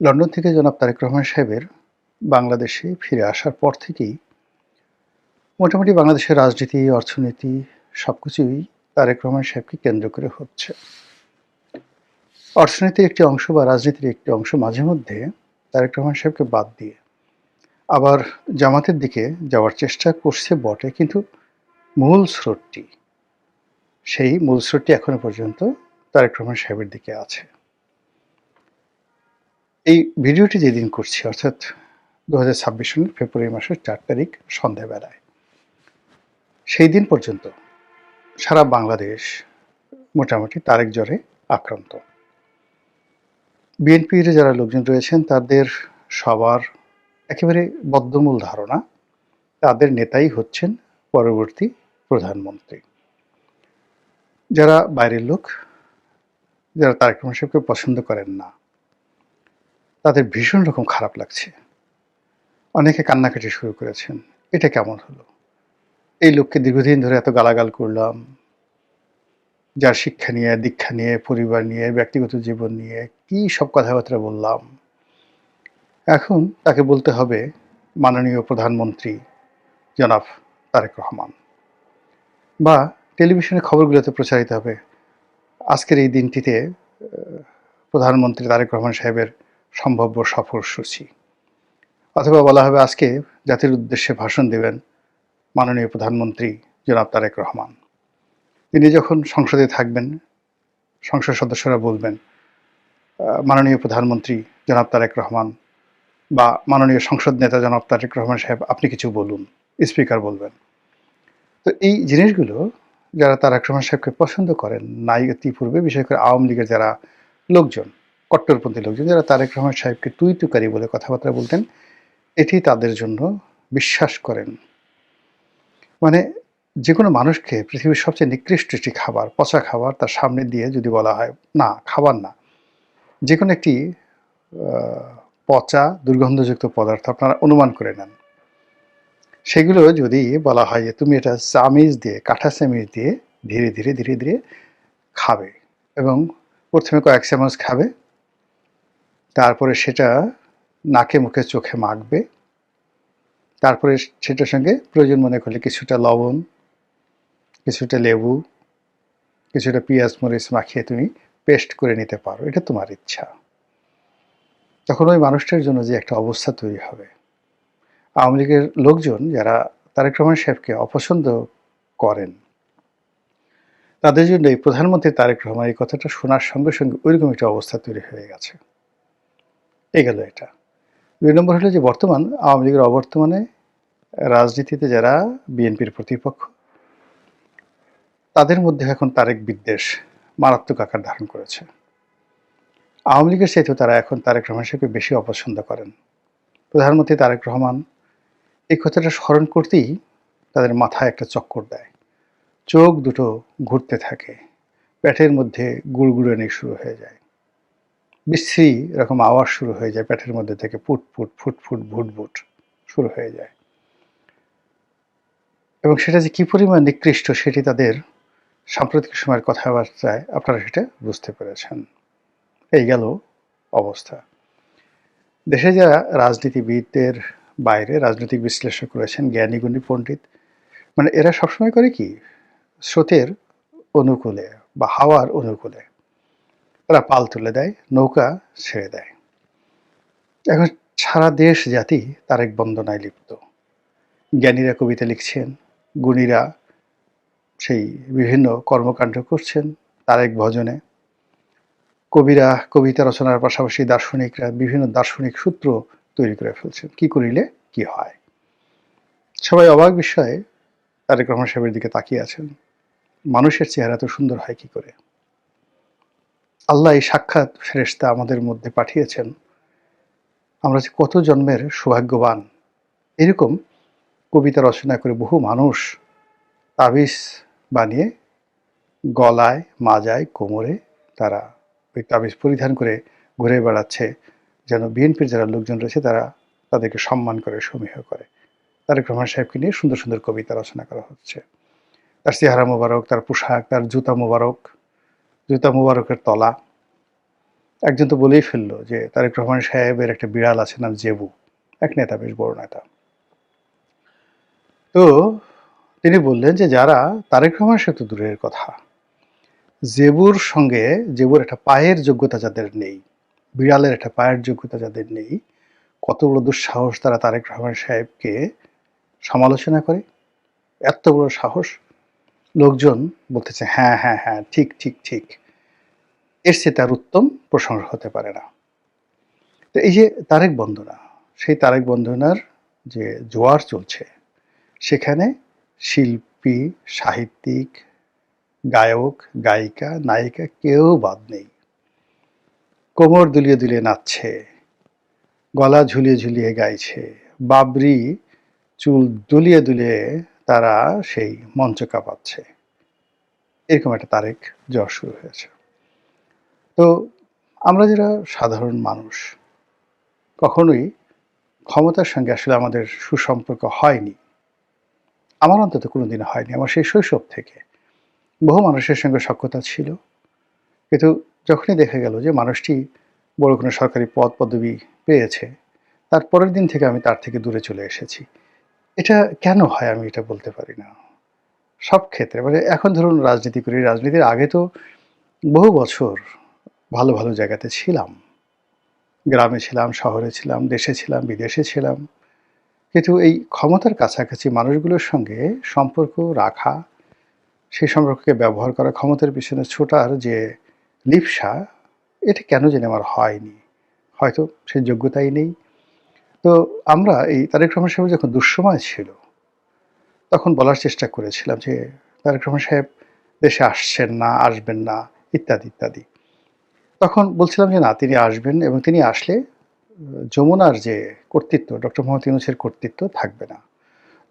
London থেকে জনাব তারেক রহমান সাহেবের বাংলাদেশে ফিরে আসার পর থেকেই মোটামুটি বাংলাদেশের রাজনীতি, অর্থনীতি সব কিছুই তারেক রহমান সাহেবকে কেন্দ্র করে হচ্ছে। অর্থনীতির একটি অংশ বা রাজনীতির একটি অংশ মাঝে মধ্যে তারেক রহমান সাহেবকে বাদ দিয়ে আবার জামাতের দিকে যাওয়ার চেষ্টা করছে বটে, কিন্তু মূল স্রোতটি, সেই মূল স্রোতটি এখনও পর্যন্ত তারেক রহমান সাহেবের দিকে আছে। এই ভিডিওটি যেদিন করছি, অর্থাৎ দু হাজার ছাব্বিশ ফেব্রুয়ারি মাসের চার তারিখ সন্ধ্যাবেলায় সেই দিন পর্যন্ত সারা বাংলাদেশ মোটামুটি তারেক জ্বরে আক্রান্ত। বিএনপির যারা লোকজন রয়েছেন, তাদের সবার একেবারে বদ্ধমূল ধারণা, তাদের নেতাই হচ্ছেন পরবর্তী প্রধানমন্ত্রী। যারা বাইরের লোক, যারা তারেক রহমান সাহেবকে পছন্দ করেন না তাদের ভীষণ রকম খারাপ লাগছে। অনেকে কান্নাকাটি শুরু করেছেন। এটা কেমন হলো? এই লোককে দীর্ঘদিন ধরে এত গালাগাল করলাম। যার শিক্ষা নিয়ে, দীক্ষা নিয়ে, পরিবার নিয়ে, ব্যক্তিগত জীবন নিয়ে কি সব কথাবার্তা বললাম। এখন তাকে বলতে হবে মাননীয় প্রধানমন্ত্রী জনাব তারেক রহমান। বা টেলিভিশনের খবরগুলোতে প্রচারিত হবে। আজকের এই দিনটিতে প্রধানমন্ত্রী তারেক রহমান সাহেবের সম্ভাব্য সফরসূচি অথবা বলা হবে আজকে জাতির উদ্দেশ্যে ভাষণ দেবেন মাননীয় প্রধানমন্ত্রী জনাব তারেক রহমান। তিনি যখন সংসদে থাকবেন, সংসদ সদস্যরা বলবেন মাননীয় প্রধানমন্ত্রী জনাব তারেক রহমান বা মাননীয় সংসদ নেতা জনাব তারেক রহমান সাহেব, আপনি কিছু বলুন, স্পিকার বলবেন। তো এই জিনিসগুলো যারা তারেক রহমান সাহেবকে পছন্দ করেন, নাই ইতিপূর্বে বিশেষ করে আওয়ামী লীগের যারা লোকজন কট্টরপন্থী লোকজন, যারা তারেক রহমান সাহেবকে তুই তুকারি বলে কথাবার্তা বলতেন, এটি তাদের জন্য বিশ্বাস করেন। মানে যে কোনো মানুষকে পৃথিবীর সবচেয়ে নিকৃষ্ট একটি খাবার, পচা খাবার তার সামনে দিয়ে যদি বলা হয়, না, খাবার না। যে কোনো একটি পচা, দুর্গন্ধযুক্ত পদার্থ আপনারা অনুমান করে নেন। সেগুলো যদি বলা হয় যে তুমি এটা চামিজ দিয়ে কাঁঠা চামিচ দিয়ে ধীরে ধীরে ধীরে ধীরে খাবে এবং প্রথমে কয়েক চামচ খাবে তারপরে সেটা নাকে মুখে চোখে মাখবে। তারপরে সেটার সঙ্গে প্রয়োজন মনে করলে কিছুটা লবণ, কিছুটা লেবু, কিছুটা পেঁয়াজ মরিচ মাখিয়ে তুমি পেস্ট করে নিতে পারো। এটা তোমার ইচ্ছা। তখন ওই মানুষটার জন্য যে একটা অবস্থা তৈরি হবে। আওয়ামী লীগের লোকজন যারা তারেক রহমান সাহেবকে অপছন্দ করেন, তাদের জন্য এই প্রধানমন্ত্রী তারেক রহমান এই কথাটা শোনার সঙ্গে সঙ্গে ওইরকম একটা অবস্থা তৈরি হয়ে গেছে। এই গেল এটা। দুই নম্বর হলো যে বর্তমান আওয়ামী লীগের অবর্তমানে রাজনীতিতে যারা বিএনপির প্রতিপক্ষ, তাদের মধ্যে এখন তারেক বিদ্বেষ মারাত্মক আকার ধারণ করেছে। আওয়ামী লীগের চাইতেও তারা এখন তারেক রহমান সাহেবকে বেশি অপছন্দ করেন। প্রধানমন্ত্রী তারেক রহমান এই কথাটা স্মরণ করতেই তাদের মাথায় একটা চক্কর দেয়। চোখ দুটো ঘুরতে থাকে। প্যাটের মধ্যে গুড়গুড়ানি শুরু হয়ে যায়। বিশ্রী এরকম আওয়াজ শুরু হয়ে যায়, পেটের মধ্যে থেকে ফুট ফুট ফুট ফুট, ভুট ভুট শুরু হয়ে যায়। এবং সেটা যে কী পরিমাণ নিকৃষ্ট সেটি তাদের সাম্প্রতিক সময়ের কথাবার্তায় আপনারা সেটা বুঝতে পেরেছেন। এই গেল অবস্থা। দেশে যারা রাজনীতিবিদদের বাইরে, রাজনৈতিক বিশ্লেষক রয়েছেন জ্ঞানীগুণী পণ্ডিত মানে এরা সবসময় করে কি, স্রোতের অনুকূলে বা হাওয়ার অনুকূলে। তারা পাল তুলে দেয়, নৌকা ছেড়ে দেয়। এখন সারা দেশ জাতি তার এক বন্দনায় লিপ্ত। জ্ঞানীরা কবিতা লিখছেন, গুণীরা সেই বিভিন্ন কর্মকাণ্ড করছেন তার এক ভজনে। কবিরা কবিতা রচনার পাশাপাশি দার্শনিকরা বিভিন্ন দার্শনিক সূত্র তৈরি করে ফেলছেন, কি করিলে কি হয়? সবাই অবাক বিষয়ে তারেক রহমান সাহেবের দিকে তাকিয়ে আছেন। মানুষের চেহারা তো সুন্দর হয় কি করে? আল্লাহ এই সাক্ষাৎ ফেরেশতা আমাদের মধ্যে পাঠিয়েছেন। আমরা যে কত জন্মের সৌভাগ্যবান। এরকম কবিতা রচনা করে বহু মানুষ তাবিজ বানিয়ে গলায়, মাজায়, কোমরে তারা ওই তাবিজ পরিধান করে ঘুরে বেড়াচ্ছে, যেন বিএনপির যারা লোকজন রয়েছে তারা তাদেরকে সম্মান করে, সমীহ করে। তারেক রহমান সাহেবকে নিয়ে সুন্দর সুন্দর কবিতা রচনা করা হচ্ছে। তার চেহারা মোবারক, তার পোশাক, তার জুতা মোবারক জুতা মোবারকের তলা। একজন তো বলেই ফেলল যে তারেক রহমান সাহেবের একটা বিড়াল আছে, নাম জেবু। এক নেতা, বেশ বড় নেতা। তো তিনি বললেন যে যারা তারেক রহমান সাহেব তো দূরের কথা। জেবুর সঙ্গে, জেবুর একটা পায়ের যোগ্যতা যাদের নেই, বিড়ালের একটা পায়ের যোগ্যতা যাদের নেই, কত বড় দুঃসাহস তারা তারেক রহমান সাহেবকে সমালোচনা করে। এত বড় সাহস লোকজন বলতেছে হ্যাঁ হ্যাঁ হ্যাঁ ঠিক ঠিক ঠিক। এর চেয়ে তার উত্তম প্রসঙ্গ হতে পারে না। তো এই যে তারেক বন্দনা, সেই তারেক বন্দনার যে জোয়ার চলছে, সেখানে শিল্পী, সাহিত্যিক, গায়ক, গায়িকা, নায়িকা কেউ বাদ নেই। কোমর দুলিয়ে দুলিয়ে নাচছে, গলা ঝুলিয়ে ঝুলিয়ে গাইছে, বাবরি চুল দুলিয়ে দুলিয়ে তারা সেই মঞ্চ কাঁপাচ্ছে। এরকম একটা তারেক জ্বর শুরু হয়েছে। তো আমরা যারা সাধারণ মানুষ, কখনোই ক্ষমতার সঙ্গে আসলে আমাদের সুসম্পর্ক হয়নি। আমার অন্তত কোনো কোনোদিন হয়নি, আমার সেই শৈশব থেকে। বহু মানুষের সঙ্গে সক্ষতা ছিল। কিন্তু যখনই দেখা গেল যে মানুষটি বড় কোনো সরকারি পদ পদবি পেয়েছে, তার পরের দিন থেকে আমি তার থেকে দূরে চলে এসেছি। এটা কেন হয় আমি এটা বলতে পারি না? সব ক্ষেত্রে মানে এখন ধরুন রাজনীতি করি, রাজনীতির আগে তো বহু বছর ভালো ভালো জায়গাতে ছিলাম। গ্রামে ছিলাম, শহরে ছিলাম, দেশে ছিলাম, বিদেশে ছিলাম। কিন্তু এই ক্ষমতার কাছাকাছি মানুষগুলোর সঙ্গে সম্পর্ক রাখা সেই সম্পর্ককে ব্যবহার করা, ক্ষমতার পিছনে ছোটার যে লিপসা, এটা কেন জানি আমার হয়নি। হয়তো সেই যোগ্যতাই নেই। তো আমরা এই তারেক রহমান সাহেব যখন দুঃসময় ছিল, তখন বলার চেষ্টা করেছিলাম যে, তারেক রহমান সাহেব দেশে আসছেন না, আসবেন না, ইত্যাদি ইত্যাদি। তখন বলছিলাম যে, না, তিনি আসবেন এবং তিনি আসলে যমুনার যে কর্তৃত্ব, ডক্টর মোহাম্মদ ইউনুসের কর্তৃত্ব থাকবে না।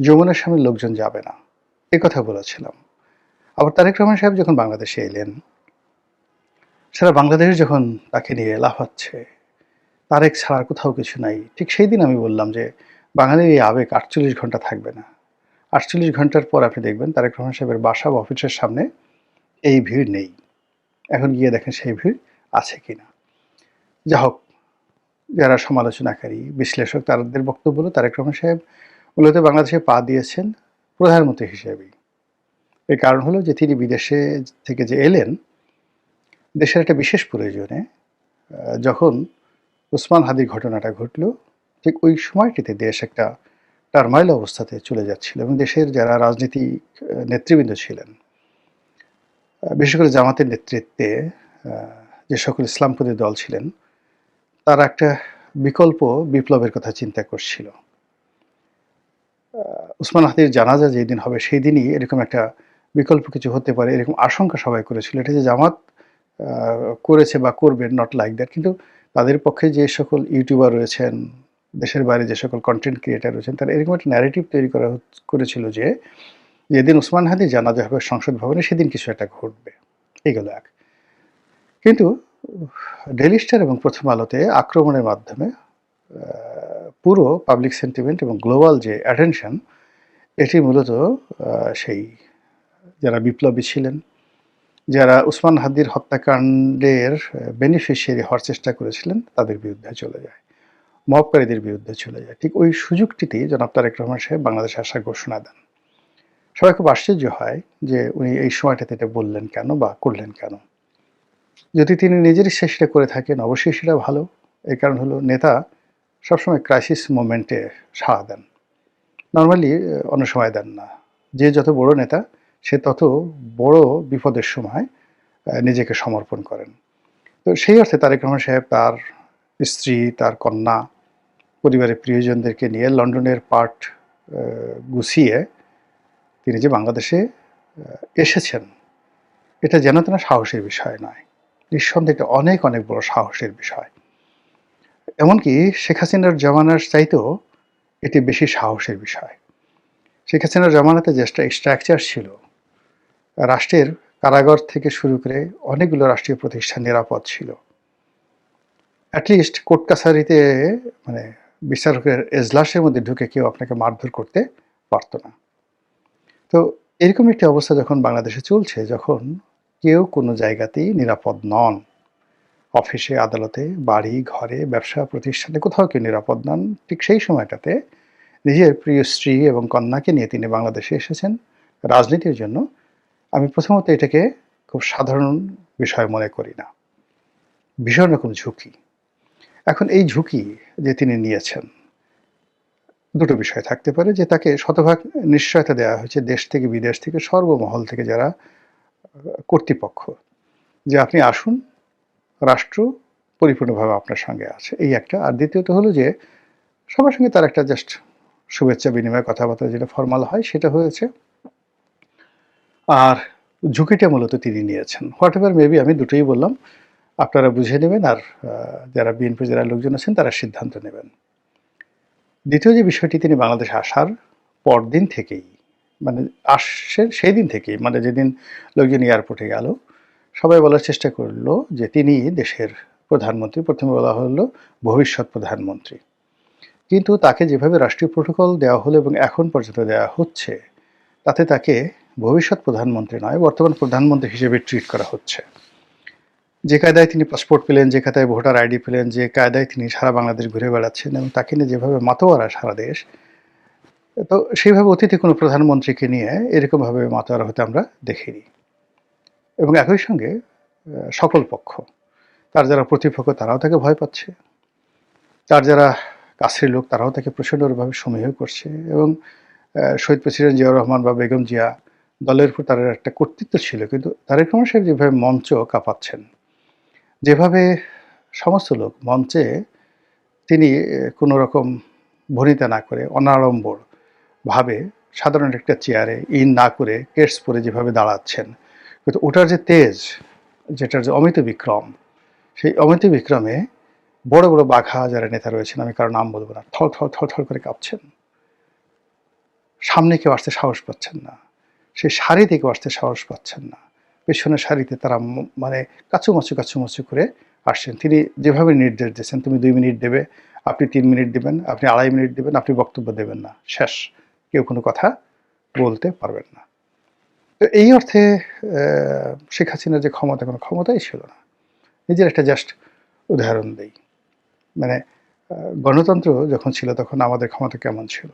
যমুনার সামনে লোকজন যাবে না। এ কথা বলেছিলাম। আবার তারেক রহমান সাহেব যখন বাংলাদেশে এলেন, সারা বাংলাদেশ যখন তাকে নিয়ে লাফাচ্ছে তারেক ছাড়ার কোথাও কিছু নাই। ঠিক সেই দিন আমি বললাম যে, বাঙালির এই আবেগ আটচল্লিশ ঘণ্টা থাকবে না। আটচল্লিশ ঘণ্টার পর আপনি দেখবেন তারেক রহমান সাহেবের বাসা বা অফিসের সামনে এই ভিড় নেই। এখন গিয়ে দেখেন সেই ভিড় আছে কি না যা হোক, যারা সমালোচনাকারী, বিশ্লেষক, তাদের বক্তব্য হলো তারেক রহমান সাহেব মূলত বাংলাদেশে পা দিয়েছেন প্রধানমন্ত্রী হিসেবেই। এর কারণ হলো যে তিনি বিদেশে থেকে যে এলেন, দেশের একটা বিশেষ প্রয়োজনে যখন উসমান হাদির ঘটনাটা ঘটলো, ঠিক ওই সময়টিতে দেশ একটা টার্মাইল অবস্থাতে চলে যাচ্ছিল এবং দেশের যারা রাজনীতিক নেতৃবৃন্দ ছিলেন বিশেষ করে জামাতের নেতৃত্বে যে সকল ইসলামপন্থী দল ছিলেন, তারা একটা বিকল্প, বিপ্লবের কথা চিন্তা করছিল। উসমান হাদির জানাজা যেদিন হবে সেই দিনই এরকম একটা বিকল্প কিছু হতে পারে, এরকম আশঙ্কা সবাই করেছিল। এটা যে জামাত করেছে বা করবে নট লাইক দ্যাট কিন্তু তাদের পক্ষে যে সকল ইউটিউবার রয়েছেন, দেশের বাইরে যে সকল কন্টেন্ট ক্রিয়েটার রয়েছেন, তারা এরকম একটা ন্যারেটিভ তৈরি করা করেছিল যে যেদিন উসমান হাদি জানাজা হবে সংসদ ভবনে, সেদিন কিছু একটা ঘটবে। এগুলো এক। কিন্তু ডেলি স্টার এবং প্রথম আলোতে আক্রমণের মাধ্যমে পুরো পাবলিক সেন্টিমেন্ট এবং গ্লোবাল যে অ্যাটেনশন এটি মূলত সেই যারা বিপ্লবী ছিলেন যারা উসমান হাদির হত্যাকাণ্ডের বেনিফিশিয়ারি হওয়ার চেষ্টা করেছিলেন, তাদের বিরুদ্ধে চলে যায়। মবকারীদের বিরুদ্ধে চলে যায়। ঠিক ওই সুযোগটিতেই জনাব তারেক রহমান সাহেব বাংলাদেশে আসার ঘোষণা দেন। সবাই খুব আশ্চর্য হয় যে উনি এই সময়টাতে এটা বললেন কেন বা করলেন কেন। যদি তিনি নিজের সেটা করে থাকেন, অবশ্যই সেটা ভালো। এই কারণ হলো নেতা সবসময় ক্রাইসিস মোমেন্টে সাড়া দেন। নর্মালি অন্য সময় দেন না। যে যত বড় নেতা সে তত বড় বিপদের সময় নিজেকে সমর্পণ করেন। তো সেই অর্থে তারেক রহমান সাহেব তার স্ত্রী, তার কন্যা, পরিবারের প্রিয়জনদেরকে নিয়ে লন্ডনের পার্ট গুছিয়ে তিনি যে বাংলাদেশে এসেছেন, এটা যেন তেন সাহসের বিষয় নয়। নিঃসন্দেহে এটা অনেক অনেক বড় সাহসের বিষয়। এমনকি শেখ হাসিনার জামানার চাইতেও এটি বেশি সাহসের বিষয়। শেখ হাসিনার জামানাতে যে স্ট্রাকচার ছিল রাষ্ট্রের কারাগার থেকে শুরু করে অনেকগুলো রাষ্ট্রীয় প্রতিষ্ঠান নিরাপদ ছিল। অ্যাটলিস্ট কোর্ট কাছারিতে মানে বিচারকের এজলাসের মধ্যে ঢুকে কেউ আপনাকে মারধর করতে পারতো না। তো এরকম একটি অবস্থা যখন বাংলাদেশে চলছে, যখন কেউ কোনো জায়গাতেই নিরাপদ নন। অফিসে, আদালতে, বাড়ি, ঘরে, ব্যবসা প্রতিষ্ঠানে কোথাও কেউ নিরাপদ নন, ঠিক সেই সময়টাতে নিজের প্রিয় স্ত্রী এবং কন্যাকে নিয়ে তিনি বাংলাদেশে এসেছেন। রাজনীতির জন্য আমি প্রথমত এটাকে খুব সাধারণ বিষয় মনে করি না। ভীষণ রকম ঝুঁকি। এখন এই ঝুঁকি যে তিনি নিয়েছেন, দুটো বিষয় থাকতে পারে যে তাকে শতভাগ নিশ্চয়তা দেওয়া হয়েছে দেশ থেকে বিদেশ থেকে, সর্বমহল থেকে যারা কর্তৃপক্ষ যে আপনি আসুন, রাষ্ট্র পরিপূর্ণভাবে আপনার সঙ্গে আছে। এই একটা। আর দ্বিতীয়ত হলো যে সবার সঙ্গে তার একটা জাস্ট শুভেচ্ছা বিনিময় কথাবার্তা যেটা ফর্মাল হয়, সেটা হয়েছে আর ঝুঁকিটা মূলত তিনি নিয়েছেন। হোয়াট এভার মেবি আমি দুটোই বললাম। আপনারা বুঝে নেবেন আর যারা বিএনপি যারা লোকজন আছেন, তারা সিদ্ধান্ত নেবেন। দ্বিতীয় যে বিষয়টি তিনি বাংলাদেশে আসার পরদিন থেকেই মানে আসছেন সেই দিন থেকেই মানে যেদিন লোকজন এয়ারপোর্টে গেল, সবাই বলার চেষ্টা করল যে তিনি দেশের প্রধানমন্ত্রী, প্রথমে বলা হলো ভবিষ্যৎ প্রধানমন্ত্রী। কিন্তু তাকে যেভাবে রাষ্ট্রীয় প্রোটোকল দেওয়া হলো এবং এখন পর্যন্ত দেওয়া হচ্ছে, তাতে তাকে ভবিষ্যৎ প্রধানমন্ত্রী নয়, বর্তমান প্রধানমন্ত্রী হিসেবে ট্রিট করা হচ্ছে। যে কায়দায় তিনি পাসপোর্ট পেলেন, যে কায়দায় ভোটার আইডি পেলেন, যে কায়দায় তিনি সারা বাংলাদেশ ঘুরে বেড়াচ্ছেন এবং তাকে নিয়ে যেভাবে মাতোয়ারা সারা দেশ, তো সেইভাবে অতীতে কোনো প্রধানমন্ত্রীকে নিয়ে এরকমভাবে মাতোয়ারা হতে আমরা দেখিনি। এবং একই সঙ্গে সকল পক্ষ, তার যারা প্রতিপক্ষ তারাও তাকে ভয় পাচ্ছে। তার যারা কাছের লোক তারাও তাকে প্রচণ্ডভাবে সমীহ করছে এবং শহীদ প্রেসিডেন্ট জিয়াউর রহমান বা বেগম জিয়া দলের উপর তার একটা কর্তৃত্ব ছিল, কিন্তু তারেক রহমান সাহেব যেভাবে মঞ্চ কাঁপাচ্ছেন, যেভাবে সমস্ত লোক মঞ্চে তিনি কোনো রকম ভনিতা না করে, অনাড়ম্বর ভাবে সাধারণ একটা চেয়ারে ইন না করে কেটস পরে যেভাবে দাঁড়াচ্ছেন, কিন্তু ওটার যে তেজ, যেটার যে অমিত বিক্রম, সেই অমিত বিক্রমে বড় বড় বাঘা যারা নেতা রয়েছেন, আমি কারও নাম বলব না, থর থর থর থর করে কাঁপছেন। সামনে কেউ আসতে সাহস পাচ্ছেন না। সেই সারি থেকে আসতে সাহস পাচ্ছেন না। পেছনের সারিতে তারা মানে কাচুমাচু কাচুমাচু করে আসছেন। তিনি যেভাবে নির্দেশ দিয়েছেন, তুমি দুই মিনিট দেবে, আপনি তিন মিনিট দেবেন, আপনি আড়াই মিনিট দেবেন, আপনি বক্তব্য দেবেন না। শেষ। কেউ কোনো কথা বলতে পারবেন না। তো এই অর্থে শেখ হাসিনার যে ক্ষমতা, কোনো ক্ষমতাই ছিল না। নিজের একটা জাস্ট উদাহরণ দেই। মানে গণতন্ত্র যখন ছিল তখন আমাদের ক্ষমতা কেমন ছিল?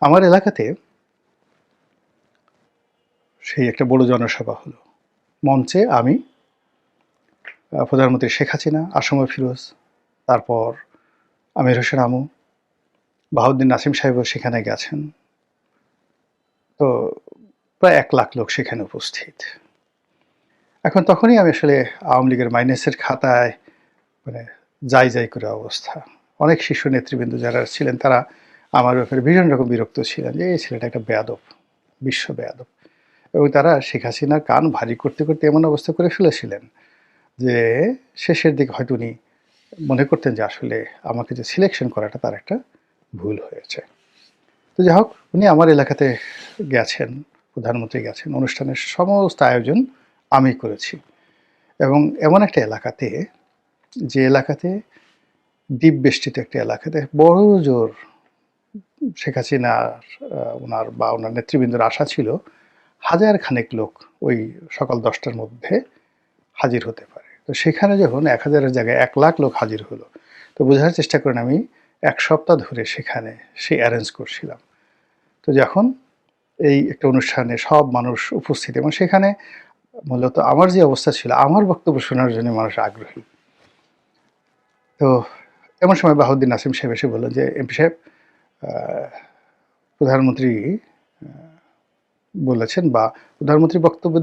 আমার এলাকাতে সেই একটা বড় জনসভা হলো। মঞ্চে আমি প্রধানমন্ত্রী শেখ হাসিনা আসময় ফিরোজ, তারপর আমির হোসেন আমু, বাহাউদ্দিন নাসিম সাহেবও সেখানে গেছেন। তো প্রায় এক লাখ লোক সেখানে উপস্থিত। এখন তখনই আমি আসলে আওয়ামী লীগের মাইনাসের খাতায় মানে যাই যাই করে অবস্থা। অনেক শীর্ষ নেতৃবৃন্দ যারা ছিলেন, তারা আমার ব্যাপারে ভীষণ রকম বিরক্ত ছিলেন যে, এই ছেলেটা একটা বেয়াদব, বিশ্ব বেয়াদব। এবং তারা শেখ হাসিনার কান ভারী করতে করতে এমন অবস্থা করে ফেলেছিলেন যে শেষের দিকে হয়তো উনি মনে করতেন যে আসলে আমাকে যে সিলেকশন করাটা তার একটা ভুল হয়েছে। তো যাই হোক, উনি আমার এলাকাতে গেছেন, প্রধানমন্ত্রী গেছেন, অনুষ্ঠানের সমস্ত আয়োজন আমি করেছি। এবং এমন একটা এলাকাতে, যে এলাকাতে দ্বীপ বেষ্টিত একটা এলাকাতে বড় জোর শেখ হাসিনার ওনার বা ওনার নেতৃবৃন্দের আশা ছিল হাজার খানেক লোক ওই সকাল দশটার মধ্যে হাজির হতে পারে। তো সেখানে যখন এক হাজারের জায়গায় এক লাখ লোক হাজির হলো, তো বোঝার চেষ্টা করেন আমি, এক সপ্তাহ ধরে সেখানে সে অ্যারেঞ্জ করছিলাম। তো যখন এই একটা অনুষ্ঠানে সব মানুষ উপস্থিত এবং সেখানে মূলত আমার যে অবস্থা ছিল, আমার বক্তব্য শোনার জন্য মানুষ আগ্রহী। তো এমন সময় বাহুদ্দিন নাসিম সাহেব এসে বললেন যে এমপি সাহেব প্রধানমন্ত্রী বলেছেন বা প্রধানমন্ত্রী বক্তব্য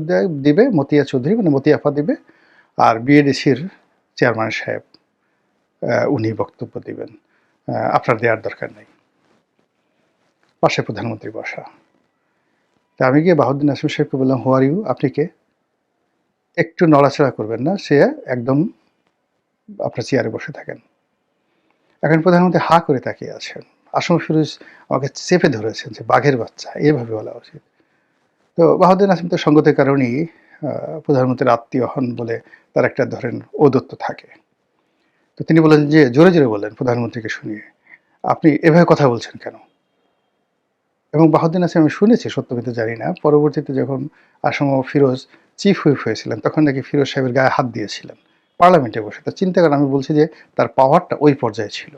দিবে, মতিয়া চৌধুরী মানে মতিয়া আপা দিবে, আর বিএডিসির চেয়ারম্যান সাহেব উনি বক্তব্য দিবেন। আপনার দেওয়ার দরকার নেই। পাশে প্রধানমন্ত্রী বসা। তা আমি গিয়ে বাহুদ্দিন নাসিম সাহেবকে বললাম হোয়ার ইউ আপনি কে? একটু নড়াচড়া করবেন না, সে একদম আপনার চেয়ারে বসে থাকেন। এখন প্রধানমন্ত্রী হা করে তাকিয়ে আছেন। আসম ফিরোজ আমাকে চেপে ধরেছেন যে বাঘের বাচ্চা, এভাবে বলা উচিত। তো বাহাদুর নাসিম তো সঙ্গতের কারণেই প্রধানমন্ত্রীর আত্মীয় হন বলে তার একটা ধরেন ঔদত্ত থাকে। তো তিনি বলেন যে, জোরে জোরে বললেন প্রধানমন্ত্রীকে শুনিয়ে। আপনি এভাবে কথা বলছেন কেন? এবং বাহাউদ্দিন নাসিম আমি শুনেছি, সত্য কিন্তু জানি না। পরবর্তীতে যখন আসম ফিরোজ চিফ হুইপ হয়েছিলেন, তখন নাকি ফিরোজ সাহেবের গায়ে হাত দিয়েছিলেন পার্লামেন্টে বসে। তা চিন্তা করেন, আমি বলছি যে, তার পাওয়ারটা ওই পর্যায়ে ছিল।